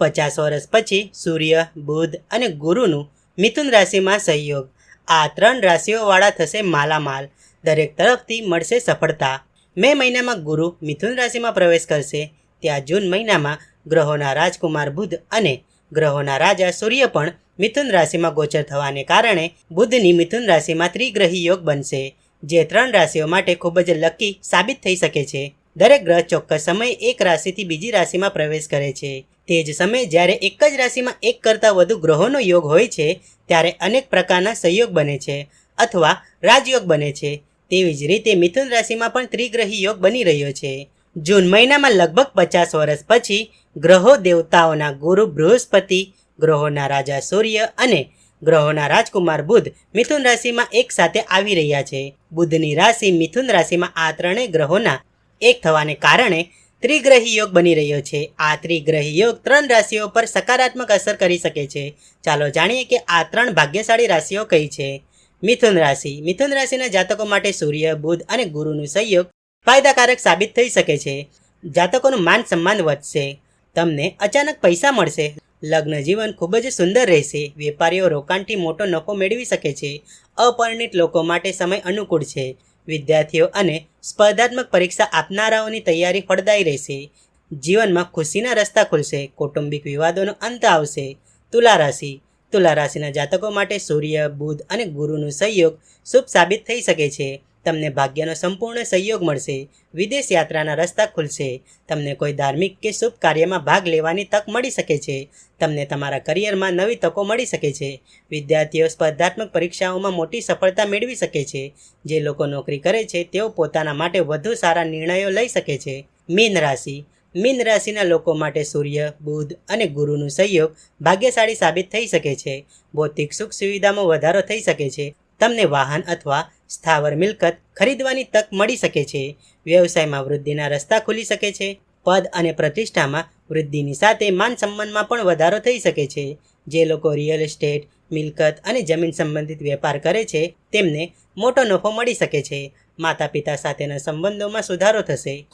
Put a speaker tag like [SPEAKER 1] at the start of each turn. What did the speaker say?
[SPEAKER 1] પચાસ વર્ષ પછી સૂર્ય, બુધ અને ગુરુનું મિથુન રાશિમાં સહયોગ. આ ત્રણ રાશિઓવાળા થશે માલામાલ. દરેક તરફથી મળશે સફળતા. મે મહિનામાં ગુરુ મિથુન રાશિમાં પ્રવેશ કરશે. ત્યાં જૂન મહિનામાં ગ્રહોના રાજકુમાર બુધ અને ગ્રહોના રાજા સૂર્ય પણ મિથુન રાશિમાં ગોચર થવાને કારણે બુધની મિથુન રાશિમાં ત્રિગ્રહી યોગ બનશે, જે ત્રણ રાશિઓ માટે ખૂબ જ લકી સાબિત થઈ શકે છે. દરેક ગ્રહ ચોક્કસ સમયે એક રાશિથી બીજી રાશિમાં પ્રવેશ કરે છે. તે જ સમયે જ્યારે એક જ રાશિમાં એક કરતાં વધુ ગ્રહોનો યોગ હોય છે, ત્યારે અનેક પ્રકારના સંયોગ બને છે અથવા રાજયોગ બને છે. તેવી જ રીતે મિથુન રાશિમાં પણ ત્રિગ્રહી યોગ બની રહ્યો છે. જૂન મહિનામાં લગભગ પચાસ વર્ષ પછી ગ્રહો દેવતાઓના ગુરુ બૃહસ્પતિ, ગ્રહોના રાજા સૂર્ય અને ગ્રહોના રાજકુમાર બુધ મિથુન રાશિમાં એક સાથે આવી રહ્યા છે. બુધની રાશિ મિથુન રાશિમાં આ ત્રણેય ગ્રહોના એક થવાને કારણે ત્રિગ્રહી યોગ બની રહ્યો છે. આ ત્રિગ્રહી યોગ ત્રણ રાશિઓ પર સકારાત્મક અસર કરી શકે છે. ચાલો જાણીએ કે આ ત્રણ ભાગ્યશાળી રાશિઓ કઈ છે? મિથુન રાશિ. મિથુન રાશિના જાતકો માટે સૂર્ય, બુધ અને ગુરુનું સંયોગ ફાયદાકારક સાબિત થઈ શકે છે. જાતકોનું માન સન્માન વધશે. તમને અચાનક પૈસા મળશે. લગ્ન જીવન ખૂબ જ સુંદર રહેશે. વેપારીઓ રોકાણથી મોટો નફો મેળવી શકે છે. અપરિણિત લોકો માટે સમય અનુકૂળ છે. વિદ્યાર્થીઓ અને સ્પર્ધાત્મક પરીક્ષા આપનારાઓની તૈયારી ફળદાયી રહેશે. જીવનમાં ખુશીના રસ્તા ખુલશે, કૌટુંબિક વિવાદોનો અંત આવશે. તુલા રાશિ. તુલા રાશિના જાતકો માટે સૂર્ય, બુધ અને ગુરુનો સહયોગ શુભ સાબિત થઈ શકે છે. તમને ભાગ્યનો સંપૂર્ણ સહયોગ મળશે, વિદેશ યાત્રાના રસ્તા ખુલશે, તમને કોઈ ધાર્મિક કે શુભ કાર્યમાં ભાગ લેવાની તક મળી શકે છે, તમને તમારા કરિયરમાં નવી તકો મળી શકે છે, વિદ્યાર્થીઓ સ્પર્ધાત્મક પરીક્ષાઓમાં મોટી સફળતા મેળવી શકે છે, જે લોકો નોકરી કરે છે તેઓ પોતાના માટે વધુ સારા નિર્ણયો લઈ શકે છે. મીન રાશિ. મીન રાશિના લોકો માટે સૂર્ય, બુધ અને ગુરુનું સહયોગ ભાગ્યશાળી સાબિત થઈ શકે છે ભૌતિક સુખ સુવિધામાં વધારો થઈ શકે છે, તમને વાહન અથવા સ્થાવર મિલકત ખરીદવાની તક મળી શકે છે. વ્યવસાયમાં વૃદ્ધિના રસ્તા ખુલી શકે છે. પદ અને પ્રતિષ્ઠામાં વૃદ્ધિની સાથે માન સન્માનમાં પણ વધારો થઈ શકે છે. જે લોકો રિયલ એસ્ટેટ, મિલકત અને જમીન સંબંધિત વેપાર કરે છે, તેમને મોટો નફો મળી શકે છે. માતા પિતા સાથેના સંબંધોમાં સુધારો થશે.